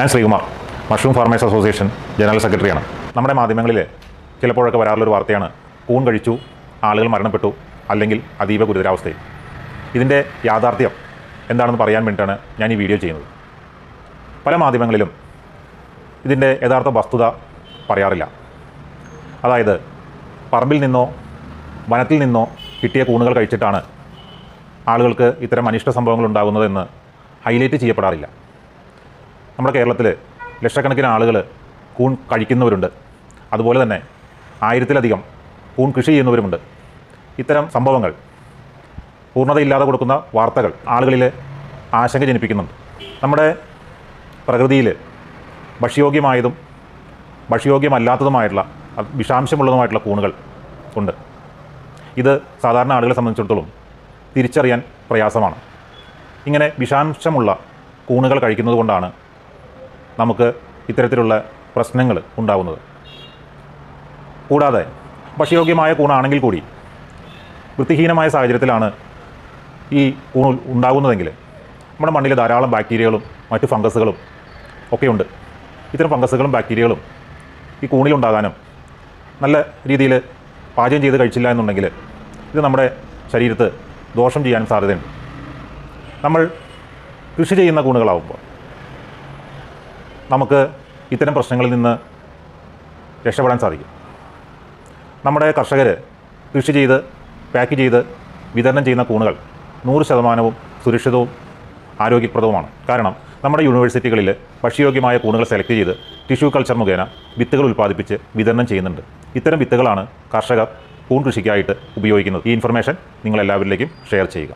ഞാൻ Sreekumar mushroom farmers association general സെക്രട്ടറിയാണ് നമ്മുടെ മാധ്യമങ്ങളിൽ ചിലപ്പോഴൊക്കെ വരാറുള്ളൊരു വാർത്തയാണ് കൂൺ കഴിച്ചു ആളുകൾ മരണപ്പെട്ടു അല്ലെങ്കിൽ അതീവ ഗുരുതരാവസ്ഥയിൽ. ഇതിന്റെ യാഥാർത്ഥ്യം എന്താണെന്ന് പറയാൻ വേണ്ടിയിട്ടാണ് ഞാൻ ഈ വീഡിയോ ചെയ്യുന്നത്. പല മാധ്യമങ്ങളിലും ഇതിന്റെ യഥാർത്ഥ വസ്തുത പറയാറില്ല. അതായത് പറമ്പിൽ നിന്നോ വനത്തിൽ നിന്നോ കിട്ടിയ കൂണുകൾ കഴിച്ചിട്ടാണ് ആളുകൾക്ക് ഇത്തരം അനിഷ്ട സംഭവങ്ങൾ ഉണ്ടാകുന്നതെന്ന് ഹൈലൈറ്റ് ചെയ്യപ്പെടാറില്ല. നമ്മുടെ കേരളത്തിൽ ലക്ഷക്കണക്കിന് ആളുകൾ കൂൺ കഴിക്കുന്നവരുണ്ട്. അതുപോലെ തന്നെ ആയിരത്തിലധികം കൂൺ കൃഷി ചെയ്യുന്നവരുമുണ്ട്. ഇത്തരം സംഭവങ്ങൾ പൂർണതയില്ലാതെ കൊടുക്കുന്ന വാർത്തകൾ ആളുകളിൽ ആശങ്ക ജനിപ്പിക്കുന്നുണ്ട്. നമ്മുടെ പ്രകൃതിയിൽ ഭക്ഷ്യയോഗ്യമായതും ഭക്ഷ്യയോഗ്യമല്ലാത്തതുമായിട്ടുള്ള വിഷാംശമുള്ളതുമായിട്ടുള്ള കൂണുകൾ ഉണ്ട്. ഇത് സാധാരണ ആളുകളെ സംബന്ധിച്ചിടത്തോളം തിരിച്ചറിയാൻ പ്രയാസമാണ്. ഇങ്ങനെ വിഷാംശമുള്ള കൂണുകൾ കഴിക്കുന്നത് കൊണ്ടാണ് നമുക്ക് ഇത്തരത്തിലുള്ള പ്രശ്നങ്ങൾ ഉണ്ടാകുന്നത് കൂടാതെ ഭക്ഷ്യയോഗ്യമായ കൂണാണെങ്കിൽ കൂടി വൃത്തിഹീനമായ സാഹചര്യത്തിലാണ് ഈ കൂണ് ഉണ്ടാകുന്നതെങ്കിൽ നമ്മുടെ മണ്ണിൽ ധാരാളം ബാക്ടീരിയകളും മറ്റു ഫംഗസുകളും ഒക്കെയുണ്ട് ഇത്തരം ഫംഗസുകളും ബാക്ടീരിയകളും ഈ കൂണിലുണ്ടാകാനും നല്ല രീതിയിൽ പാചകം ചെയ്ത് കഴിച്ചില്ല എന്നുണ്ടെങ്കിൽ ഇത് നമ്മുടെ ശരീരത്ത് ദോഷം ചെയ്യാനും സാധ്യതയുണ്ട്. നമ്മൾ കൃഷി ചെയ്യുന്ന കൂണുകളാവുമ്പോൾ നമുക്ക് ഇത്തരം പ്രശ്നങ്ങളിൽ നിന്ന് രക്ഷപ്പെടാൻ സാധിക്കും. നമ്മുടെ കർഷകർ കൃഷി ചെയ്ത് പാക്ക് ചെയ്ത് വിതരണം ചെയ്യുന്ന കൂണുകൾ നൂറ് ശതമാനവും സുരക്ഷിതവും ആരോഗ്യപ്രദവുമാണ്. കാരണം നമ്മുടെ യൂണിവേഴ്സിറ്റികളിൽ ഭക്ഷ്യയോഗ്യമായ കൂണുകൾ സെലക്ട് ചെയ്ത് ടിഷ്യൂ കൾച്ചർ മുഖേന വിത്തുകൾ ഉൽപ്പാദിപ്പിച്ച് വിതരണം ചെയ്യുന്നുണ്ട്. ഇത്തരം വിത്തുകളാണ് കർഷകർ കൂൺ കൃഷിക്കായിട്ട് ഉപയോഗിക്കുന്നത്. ഈ ഇൻഫർമേഷൻ നിങ്ങൾ എല്ലാവരിലേക്കും ഷെയർ ചെയ്യുക.